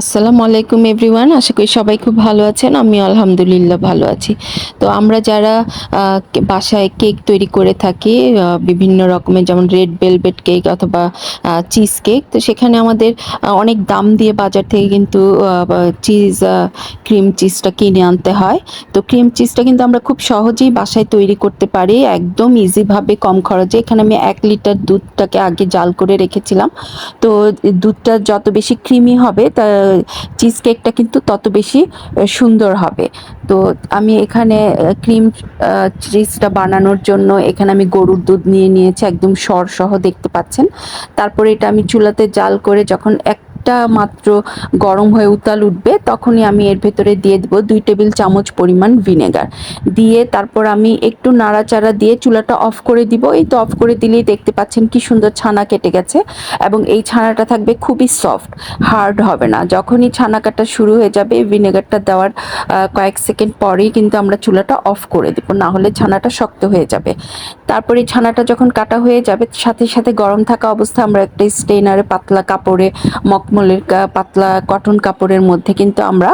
আসসালামু আলাইকুম এভরিওয়ান, আশা করি সবাই খুব ভালো আছেন আমি আলহামদুলিল্লাহ ভালো আছি। তো আমরা যারা বাসায় কেক তৈরি করে থাকি বিভিন্ন রকমের যেমন রেড ভেলভেট কেক অথবা চিজ কেক, তো সেখানে আমাদের অনেক দাম দিয়ে বাজার থেকে কিন্তু চিজ ক্রিম চিজটা কিনে আনতে হয়। তো ক্রিম চিজটা কিন্তু আমরা খুব সহজেই বাসায় তৈরি করতে পারি, একদম ইজিভাবে, কম খরচে। এখানে আমি এক লিটার দুধটাকে আগে জাল করে রেখেছিলাম। তো দুধটা যত বেশি ক্রিমি হবে, তা চিজ কেকটা কিন্তু তত বেশি সুন্দর হবে। তো আমি এখানে ক্রিম চিজটা বানানোর জন্য এখানে আমি গরুর দুধ নিয়ে নিয়েছি, একদম সরসহ দেখতে পাচ্ছেন। তারপরে এটা আমি চুলাতে জাল করে যখন একটা মাত্র গরম হয়ে উতাল উঠবে, তখনই আমি এর ভেতরে দিয়ে দেবো দুই টেবিল চামচ পরিমাণ ভিনেগার। দিয়ে তারপর আমি একটু নাড়াচাড়া দিয়ে চুলাটা অফ করে দিব। এই তো অফ করে দিলেই দেখতে পাচ্ছেন কি সুন্দর ছানা কেটে গেছে এবং এই ছানাটা থাকবে খুবই সফট, হার্ড হবে না। যখনই ছানা কাটা শুরু হয়ে যাবে, ভিনেগারটা দেওয়ার কয়েক সেকেন্ড পরেই কিন্তু আমরা চুলাটা অফ করে দেব না হলে ছানাটা শক্ত হয়ে যাবে। তারপরে ছানাটা যখন কাটা হয়ে যাবে, সাথে সাথে গরম থাকা অবস্থা, আমরা একটা স্টেনারে পাতলা কাপড়ে, মকমলের পাতলা কটন কাপড়ের মধ্যে কিন্তু আমরা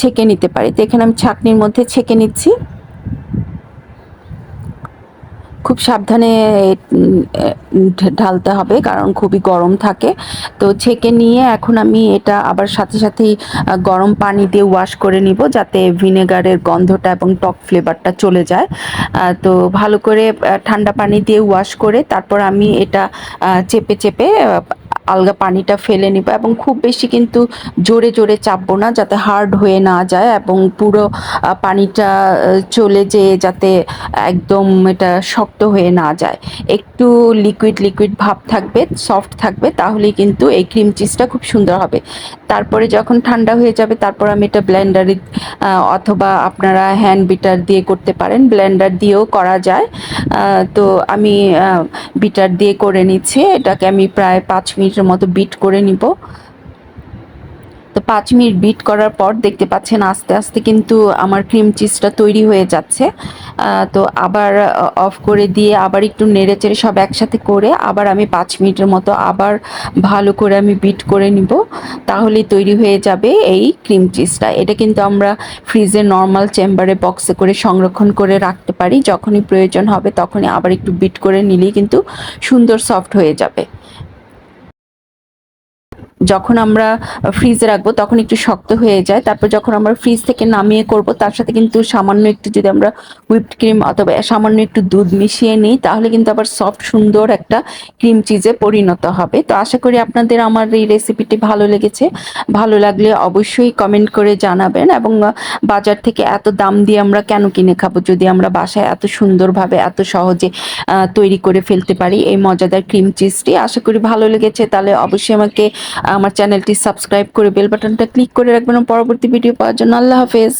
ছেঁকে নিতে পারি। তো এখানে আমি ছাঁকনির মধ্যে ছেঁকে নিচ্ছি। খুব সাবধানে ঢালতে হবে কারণ খুবই গরম থাকে। তো ছেঁকে নিয়ে এখন আমি এটা আবার সাথে সাথেই গরম পানি দিয়ে ওয়াশ করে নিব যাতে ভিনেগারের গন্ধটা এবং টক ফ্লেভারটা চলে যায়। তো ভালো করে ঠান্ডা পানি দিয়ে ওয়াশ করে তারপর আমি এটা চেপে চেপে আলগা পানিটা ফেলে নিব এবং খুব বেশি কিন্তু জোরে জোরে চাপবো না, যাতে হার্ড হয়ে না যায় এবং পুরো পানিটা চলে যেয়ে যাতে একদম এটা শক্ত হয়ে না যায়। একটু লিকুইড লিকুইড ভাব থাকবে সফট থাকবে, তাহলেই কিন্তু এই ক্রিম চিজটা খুব সুন্দর হবে। তারপরে যখন ঠান্ডা হয়ে যাবে, তারপর আমি এটা ব্লেন্ডারে অথবা আপনারা হ্যান্ড বিটার দিয়ে করতে পারেন। ব্লেন্ডার দিয়েও করা যায়। তো আমি বিটার দিয়ে করে নিচ্ছি। এটাকে আমি প্রায় পাঁচ মিনিটের মতো বিট করে নিব। তো পাঁচ মিনিট বিট করার পর দেখতে পাচ্ছেন আস্তে আস্তে কিন্তু আমার ক্রিম চিজটা তৈরি হয়ে যাচ্ছে। তো আবার অফ করে দিয়ে আবার একটু নেড়ে চেড়ে সব একসাথে করে আবার আমি পাঁচ মিনিটের মতো আবার ভালো করে আমি বিট করে নিব। তাহলেই তৈরি হয়ে যাবে এই ক্রিম চিজটা এটা কিন্তু আমরা ফ্রিজে নর্মাল চেম্বারে বক্সে করে সংরক্ষণ করে রাখতে পারি। যখনই প্রয়োজন হবে তখনই আবার একটু বিট করে নিলেই কিন্তু সুন্দর সফট হয়ে যাবে। যখন আমরা ফ্রিজে রাখব, তখন একটু শক্ত হয়ে যায়। তারপর যখন আমরা ফ্রিজ থেকে নামিয়ে করব, তার সাথে কিন্তু সামান্য একটু যদি আমরা হুইপড ক্রিম অথবা সামান্য একটু দুধ মিশিয়ে নিই, তাহলে কিন্তু আবার সফট সুন্দর একটা ক্রিম চিজে পরিণত হবে। তো আশা করি আপনাদের আমার এই রেসিপিটি ভালো লেগেছে। ভালো লাগলে অবশ্যই কমেন্ট করে জানাবেন এবং বাজার থেকে এত দাম দিয়ে আমরা কেন কিনে খাব? যদি আমরা বাসায় এত সুন্দরভাবে, এত সহজে তৈরি করে ফেলতে পারি এই মজাদার ক্রিম চিজটি আশা করি ভালো লেগেছে। তাহলে অবশ্যই আমাকে আমার চ্যানেলটি সাবস্ক্রাইব করে বেল বাটনটা ক্লিক করে রাখবেন পরবর্তী ভিডিও পাওয়ার জন্য আল্লাহ হাফেজ।